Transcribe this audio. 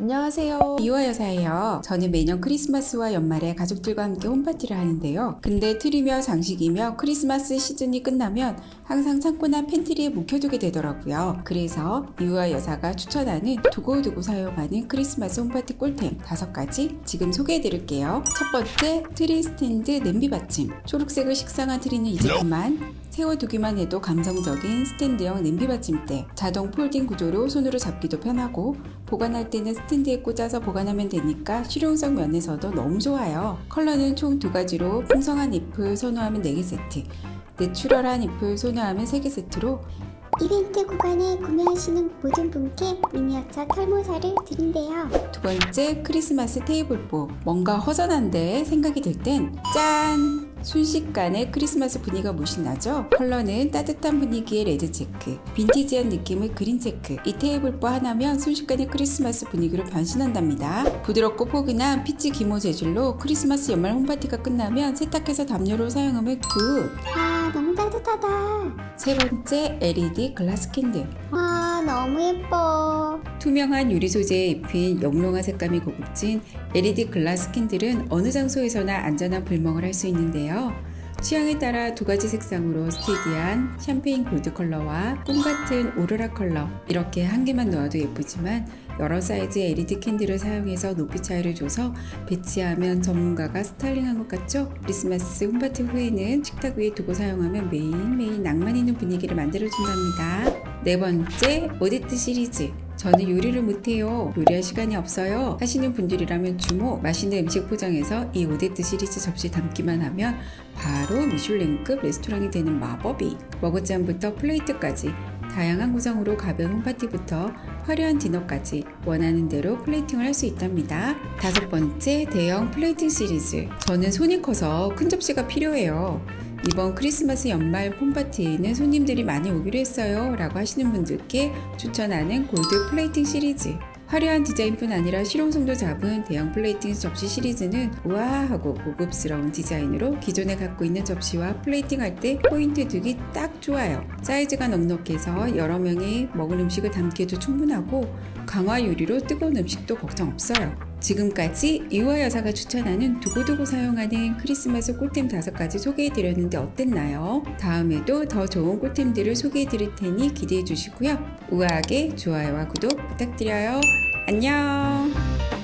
안녕하세요. 이화 여사예요. 저는 매년 크리스마스와 연말에 가족들과 함께 홈파티를 하는데요. 근데 트리며 장식이며 크리스마스 시즌이 끝나면 항상 창고나 팬트리에 묵혀두게 되더라고요. 그래서 이화 여사가 추천하는 두고두고 사용하는 크리스마스 홈파티 꿀템 다섯 가지 지금 소개해 드릴게요. 첫 번째, 트리 스탠드 냄비 받침. 초록색을 식상한 트리는 이제 그만. 세워두기만 해도 감성적인 스탠드형 냄비 받침대. 자동 폴딩 구조로 손으로 잡기도 편하고 보관할 때는 스탠드에 꽂아서 보관하면 되니까 실용성 면에서도 너무 좋아요. 컬러는 총 두 가지로 풍성한 잎을 선호하면 4개 세트, 내추럴한 잎을 선호하면 3개 세트로 이벤트 구간에 구매하시는 모든 분께 미니어처 털모자를 드린대요. 두 번째 크리스마스 테이블보 뭔가 허전한데 생각이 들 땐 짠! 순식간에 크리스마스 분위기가 물씬 나죠? 컬러는 따뜻한 분위기의 레드 체크, 빈티지한 느낌의 그린 체크. 이 테이블보 하나면 순식간에 크리스마스 분위기로 변신한답니다. 부드럽고 포근한 피치 기모 재질로 크리스마스 연말 홈파티가 끝나면 세탁해서 담요로 사용하면 굿! 와, 너무 따뜻하다. 세 번째 LED 글라스 캔들. 와, 너무 예뻐. 투명한 유리 소재에 입힌 영롱한 색감이 고급진 LED 글라스 캔들은 어느 장소에서나 안전한 불멍을 할 수 있는데요. 취향에 따라 두 가지 색상으로 스티디한 샴페인 골드 컬러와 꿈 같은 오로라 컬러 이렇게 한 개만 놓아도 예쁘지만 여러 사이즈의 LED 캔들을 사용해서 높이 차이를 줘서 배치하면 전문가가 스타일링한 것 같죠? 크리스마스 홈파티 후에는 식탁 위에 두고 사용하면 매일매일 낭만 있는 분위기를 만들어준답니다. 네 번째, 오데트 시리즈. 저는 요리를 못해요. 요리할 시간이 없어요. 하시는 분들이라면 주모, 맛있는 음식 포장해서 이 오데트 시리즈 접시 담기만 하면 바로 미슐랭급 레스토랑이 되는 마법이. 머그잔부터 플레이트까지 다양한 구성으로 가벼운 홈파티부터 화려한 디너까지 원하는 대로 플레이팅을 할 수 있답니다. 다섯 번째, 대형 플레이팅 시리즈. 저는 손이 커서 큰 접시가 필요해요. 이번 크리스마스 연말 홈파티에는 손님들이 많이 오기로 했어요. 라고 하시는 분들께 추천하는 골드 플레이팅 시리즈. 화려한 디자인뿐 아니라 실용성도 잡은 대형 플레이팅 접시 시리즈는 우아하고 고급스러운 디자인으로 기존에 갖고 있는 접시와 플레이팅 할 때 포인트 두기 딱 좋아요. 사이즈가 넉넉해서 여러 명이 먹은 음식을 담기에도 충분하고 강화 유리로 뜨거운 음식도 걱정 없어요. 지금까지 이화 여사가 추천하는 두고두고 사용하는 크리스마스 꿀템 다섯 가지 소개해 드렸는데 어땠나요? 다음에도 더 좋은 꿀템들을 소개해 드릴 테니 기대해 주시고요. 우아하게 좋아요와 구독 부탁드려요. 안녕!